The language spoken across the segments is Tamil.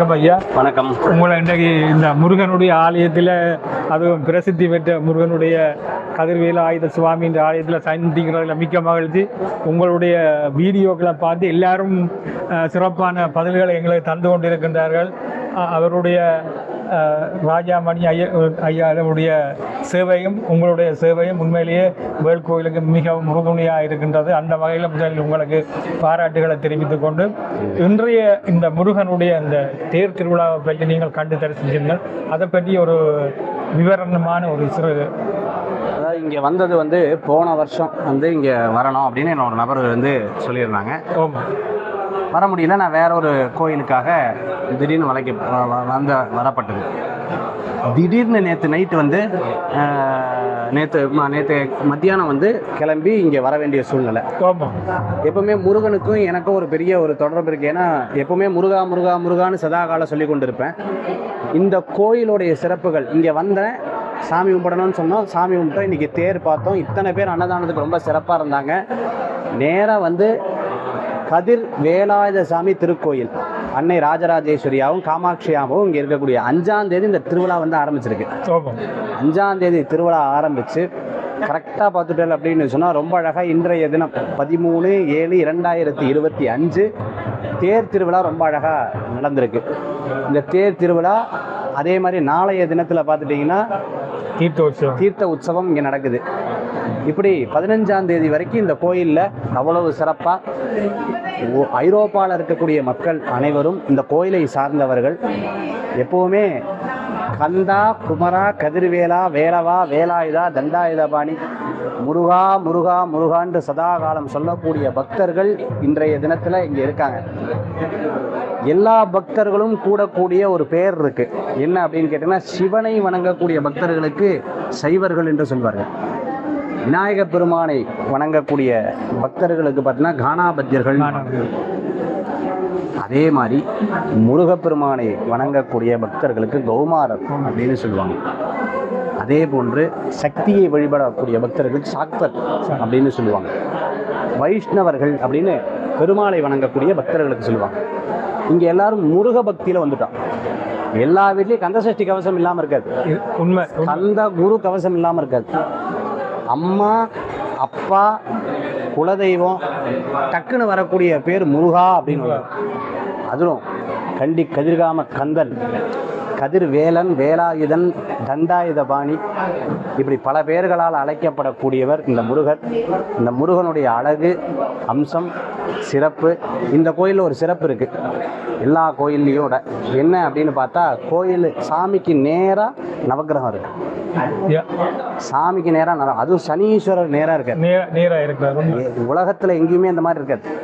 வணக்கம் ஐயா. வணக்கம். உங்களை இன்றைக்கு இந்த முருகனுடைய ஆலயத்தில் அதுவும் பிரசித்தி பெற்ற முருகனுடைய கதிர்வேல ஆயுத சுவாமின்ற ஆலயத்தில் சந்திக்கிறதுல மிக்க மகிழ்ச்சி. உங்களுடைய வீடியோக்களை பார்த்து எல்லாரும் சிறப்பான பதில்களை எங்களுக்கு தந்து கொண்டிருக்கின்றார்கள். அவருடைய ராஜாமணி ஐயா ஐயாவுடைய சேவையும் உங்களுடைய சேவையும் உண்மையிலேயே வேல் கோயிலுக்கு மிகவும் உறுதுணையாக இருக்கின்றது. அந்த வகையில் முதலில் உங்களுக்கு பாராட்டுகளை தெரிவித்துக் கொண்டு இன்றைய இந்த முருகனுடைய அந்த தேர் திருவிழாவை பற்றி நீங்கள் கண்டு தரிசிச்சீர்கள் அதை பற்றி ஒரு விவரணமான ஒரு சிறு அதாவது இங்கே வந்தது வந்து போன வருஷம் வந்து இங்கே வரணும் அப்படின்னு என்னோட நபர் வந்து சொல்லியிருந்தாங்க. ஓமா வர முடியல. நான் வேற ஒரு கோயிலுக்காக திடீர்னு வளைக்க வந்த வரப்பட்டது. திடீர்னு நேற்று நைட்டு வந்து நேற்று நேற்று மத்தியானம் வந்து கிளம்பி இங்கே வர வேண்டிய சூழ்நிலை. எப்பவுமே முருகனுக்கும் எனக்கும் ஒரு பெரிய ஒரு தொடர்பு இருக்கு. ஏன்னா எப்பவுமே முருகா முருகா முருகான்னு சதா காலம் சொல்லி கொண்டிருப்பேன். இந்த கோயிலுடைய சிறப்புகள் இங்கே வந்தேன் சாமி கும்பிடணும்னு சொன்னோம். சாமி கும்பிட்டோம். இன்னைக்கு தேர் பார்த்தோம். இத்தனை பேர் அன்னதானத்துக்கு ரொம்ப சிறப்பாக இருந்தாங்க. நேராக வந்து கதிர் வேலாயுத சாமி திருக்கோயில். அன்னை ராஜராஜேஸ்வரியாவும் காமாட்சியாவும் இங்கே இருக்கக்கூடிய அஞ்சாம் தேதி இந்த திருவிழா வந்து ஆரம்பிச்சிருக்கு. அஞ்சாம் தேதி திருவிழா ஆரம்பித்து கரெக்டாக பார்த்துட்டேன் அப்படின்னு சொன்னால் ரொம்ப அழகாக இன்றைய தினம் பதிமூணு ஏழு இரண்டாயிரத்தி இருபத்தி அஞ்சு தேர் திருவிழா ரொம்ப அழகாக நடந்திருக்கு. இந்த தேர் திருவிழா அதே மாதிரி நாளைய தினத்தில் பார்த்துட்டிங்கன்னா தீர்த்தோற்சவம் தீர்த்த உற்சவம் இங்கே நடக்குது. இப்படி பதினஞ்சாம் தேதி வரைக்கும் இந்த கோயிலில் அவ்வளவு சிறப்பாக ஐரோப்பாவில் இருக்கக்கூடிய மக்கள் அனைவரும் இந்த கோயிலை சார்ந்தவர்கள். எப்போவுமே கந்தா குமரா கதிர்வேலா வேலவா வேலாயுதா தண்டாயுதபாணி முருகா முருகா முருகான்று சதா காலம் சொல்லக்கூடிய பக்தர்கள் இன்றைய தினத்தில் இங்கே இருக்காங்க. எல்லா பக்தர்களும் கூடக்கூடிய ஒரு பெயர் இருக்கு. என்ன அப்படின்னு கேட்டீங்கன்னா சிவனை வணங்கக்கூடிய பக்தர்களுக்கு சைவர்கள் என்று சொல்வார்கள். விநாயக பெருமானை வணங்கக்கூடிய பக்தர்களுக்கு பார்த்தீங்கன்னா கானாபத்தியர்கள். அதே மாதிரி முருகப்பெருமானை வணங்கக்கூடிய பக்தர்களுக்கு கௌமாரர் அப்படின்னு சொல்லுவாங்க. அதே போன்று சக்தியை வழிபடக்கூடிய பக்தர்களுக்கு சாக்தர் அப்படின்னு சொல்லுவாங்க. வைஷ்ணவர்கள் அப்படின்னு பெருமாளை வணங்கக்கூடிய பக்தர்களுக்கு சொல்லுவாங்க. இங்கே எல்லாரும் முருக பக்தியில் வந்துட்டோம். எல்லா வீட்லேயும் கந்தசஷ்டி கவசம் இல்லாமல் இருக்காது. உண்மை. கந்த குரு கவசம் இல்லாமல் இருக்காது. அம்மா அப்பா குலதெய்வம் டக்குன்னு வரக்கூடிய பேர் முருகா அப்படின்னு வரும். அதுவும் கண்டி கதிர்காம கந்தன் கதிர் வேலன் வேலாயுதன் தண்டாயுதபாணி இப்படி பல பெயர்களால் அழைக்கப்படக்கூடியவர் இந்த முருகர் இந்த முருகனுடைய அழகு அம்சம் சிறப்பு. இந்த கோயிலில் ஒரு சிறப்பு இருக்கு. எல்லா கோயில்லையோட. என்ன அப்படின்னு பார்த்தா கோயில் சாமிக்கு நேராக நவக்கிரகம் இருக்கு. சாமிக்கு நேராக நர அதுவும் சனீஸ்வரர் நேராக இருக்கார். நேர நேராக இருக்கிறார் உண்மை. உலகத்தில் எங்கேயுமே இந்த மாதிரி இருக்காது.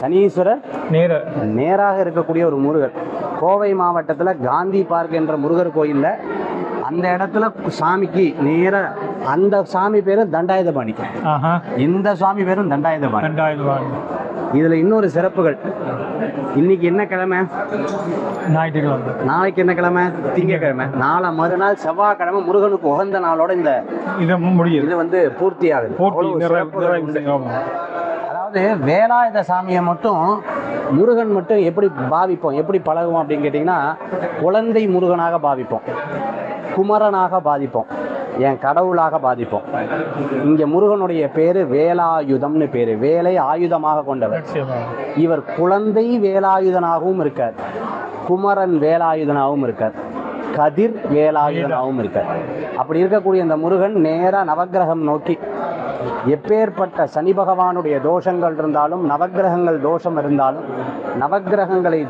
சனீஸ்வரர் நேர. நேராக இருக்கக்கூடிய ஒரு முருகர். கோவை மாவட்டத்தில் காந்தி பார்க் என்ற முருகர் கோயிலில் அந்த இடத்துல சாமிக்கு நேராக அந்த சாமி பேர் தண்டாயுதபாணி இந்த சாமி பேரும் தண்டாயுதபாணி. ரூபாய் இதில் இன்னொரு சிறப்புகள். இன்னைக்கு என்ன கிழமை? ஞாயிற்றுக்கிழமை. நாளைக்கு என்ன கிழமை? திங்கக்கிழமை. நாளை மறுநாள் செவ்வாய்க்கிழமை முருகனுக்கு உகந்த நாளோட இந்த இது முடியுது. இது வந்து பூர்த்தி ஆகுது. அதாவது வேலாயுத சாமியை மட்டும் முருகன் மட்டும் எப்படி பாவிப்போம்? எப்படி பழகுவோம் அப்படின்னு கேட்டிங்கன்னா குழந்தை முருகனாக பாவிப்போம். குமரனாக பாதிப்போம். என் கடவுளாக பாதிப்போம். இங்கே முருகனுடைய பேரு வேலாயுதம்னு பேரு. வேலை ஆயுதமாக கொண்டவர். இவர் குழந்தை வேலாயுதனாகவும் இருக்கார். குமரன் வேலாயுதனாகவும் இருக்கார். கதிர் வேலாயுதனாகவும் இருக்கார். அப்படி இருக்கக்கூடிய இந்த முருகன் நேரா நவக்கிரகம் நோக்கி எப்பேற்பட்ட சனி பகவானுடைய தோஷங்கள் இருந்தாலும் நவக்கிரகங்கள் தோஷம் இருந்தாலும் நவக்கிரகங்களை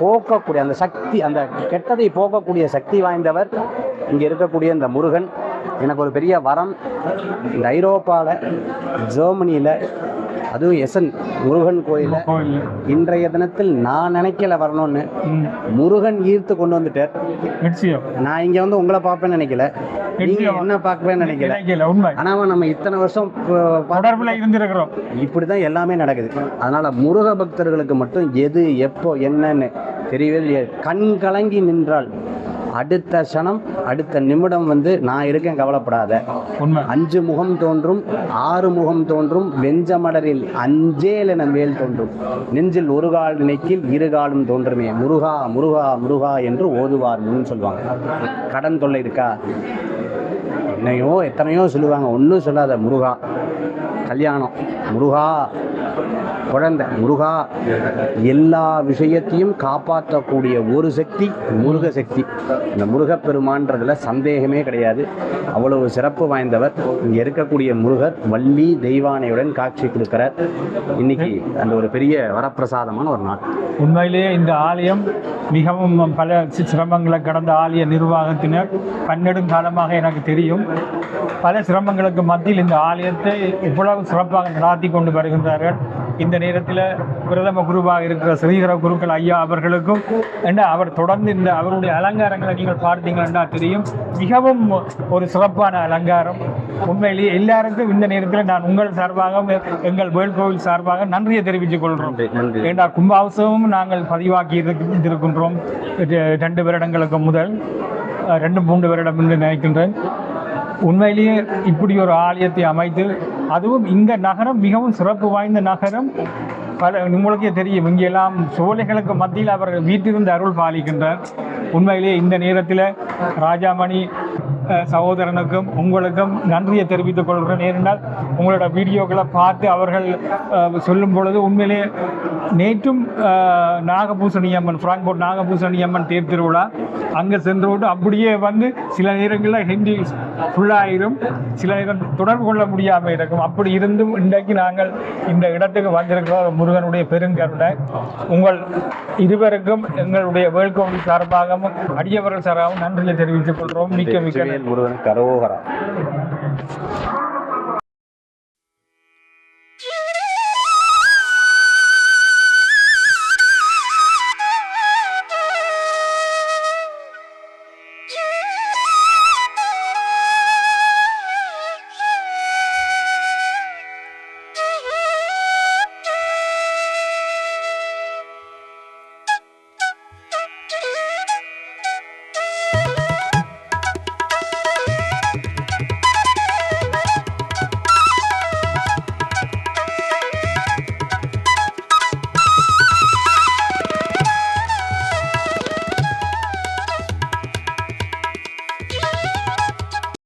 போக்கக்கூடிய அந்த சக்தி அந்த கெட்டதை போக்கக்கூடிய சக்தி வாய்ந்தவர் இங்கே இருக்கக்கூடிய இந்த முருகன். எனக்கு ஒரு பெரிய வரம். இந்த ஐரோப்பாவில் ஜெர்மனியில் அதுவும் எசன் முருகன் கோயில் இன்றைய தினத்தில் நான் நினைக்கல வரணும்னு. முருகன் ஈர்த்து கொண்டு வந்துட்டார். நான் இங்க வந்து உங்களை பார்ப்பேன்னு நினைக்கல. நீங்க. என்ன பார்ப்பேன்னு நினைக்கல. ஆனா நம்ம இத்தனை வருஷம் தொடர்புல இருந்திருக்கிறோம். இப்படி தான் எல்லாமே நடக்குது. அதனால முருக பக்தர்களுக்கு மட்டும் எது எப்போ என்னன்னு தெரியவே கண் கலங்கி நின்றால் அடுத்த க்ஷணம் அடுத்த நிமிடம் வந்து நான் இருக்கேன் கவலைப்படாத. அஞ்சு முகம் தோன்றும் ஆறு முகம் தோன்றும் வெஞ்சமடரில் அஞ்சேல் என மேல் தோன்றும். நெஞ்சில் ஒரு கால் நினைக்கில் இரு காலும் தோன்றுமே. முருகா முருகா முருகா என்று ஓதுவார் சொல்லுவாங்க. கடன் தொல்லை இருக்கா? என்னையோ எத்தனையோ சொல்லுவாங்க. ஒன்றும் சொல்லாத முருகா. கல்யாணம். முருகா குழந்தை முருகா எல்லா விஷயத்தையும் காப்பாற்றக்கூடிய ஒரு சக்தி முருக சக்தி. இந்த முருகப்பெருமான்றதுல சந்தேகமே கிடையாது. அவ்வளவு சிறப்பு வாய்ந்தவர். இங்கே இருக்கக்கூடிய முருகர் வள்ளி தெய்வானையுடன் காட்சி கொடுக்கிறார். இன்னைக்கு அந்த ஒரு பெரிய வரப்பிரசாதமான ஒரு நாள். உண்மையிலேயே இந்த ஆலயம் மிகவும் பல சிரமங்களை கடந்த ஆலய நிர்வாகத்தினர் பன்னெடுங்காலமாக எனக்கு தெரியும். பல சிரமங்களுக்கு மத்தியில் இந்த ஆலயத்தை இவ்வளவு சிறப்பாக நடாத்தி கொண்டு வருகின்றார்கள். இந்த நேரத்தில் பிரதம குருவாக இருக்கிற ஸ்ரீகர குருக்கள் ஐயா அவர்களுக்கும் என்ன அவர் தொடர்ந்து இந்த அவருடைய அலங்காரங்களை நீங்கள் பார்த்தீங்கன்னா தெரியும். மிகவும் ஒரு சிறப்பான அலங்காரம். உண்மையிலேயே எல்லாருக்கும் இந்த நேரத்தில் நான் உங்கள் சார்பாக எங்கள் வேல் கோவில் சார்பாக நன்றியை தெரிவித்துக் கொள்கிறோம். ஏண்டா கும்பாபிஷேகமும் நாங்கள் பதிவாக்கி இருக்கு- இருக்கின்றோம். ரெண்டு வருடங்களுக்கு முதல் ரெண்டு மூன்று வருடம் என்று நினைக்கின்றேன். உண்மையிலேயே இப்படி ஒரு ஆலயத்தை அமைத்து அதுவும் இந்த நகரம் மிகவும் சிறப்பு வாய்ந்த நகரம். பல உங்களுக்கே தெரியும் இங்கெல்லாம் சோலைகளுக்கு மத்தியில் அவர் வீட்டிலிருந்து அருள் பாலிக்கின்றார். உண்மையிலேயே இந்த நேரத்தில் ராஜாமணி சகோதரனுக்கும் உங்களுக்கும் நன்றியை தெரிவித்துக் கொள்கிறேன். ஏனென்றால் உங்களோட வீடியோக்களை பார்த்து அவர்கள் சொல்லும் பொழுது உண்மையிலே நேற்றும் அஹ், நாகபூசணி அம்மன் ஃப்ராங்க்போர்ட் நாகபூசணி அம்மன் தேர் திருவிழா அங்கே சென்று விட்டு அப்படியே வந்து சில நேரங்களில் ஹிந்தி ஃபுல்லாயிரும் சில நேரம் தொடர்பு கொள்ள முடியாமல் இருக்கும். அப்படி இருந்தும் இன்றைக்கு நாங்கள் இந்த இடத்துக்கு வந்திருக்கிறோம். முருகனுடைய பெருங்கருணை. உங்கள் இருவருக்கும் எங்களுடைய வேல்கோவில் சார்பாகவும் அடியவர்கள் சார்பாகவும் நன்றியை தெரிவித்துக் கொள்கிறோம். மிக்க மிக்க நன்றி. முருகன் கரோகரா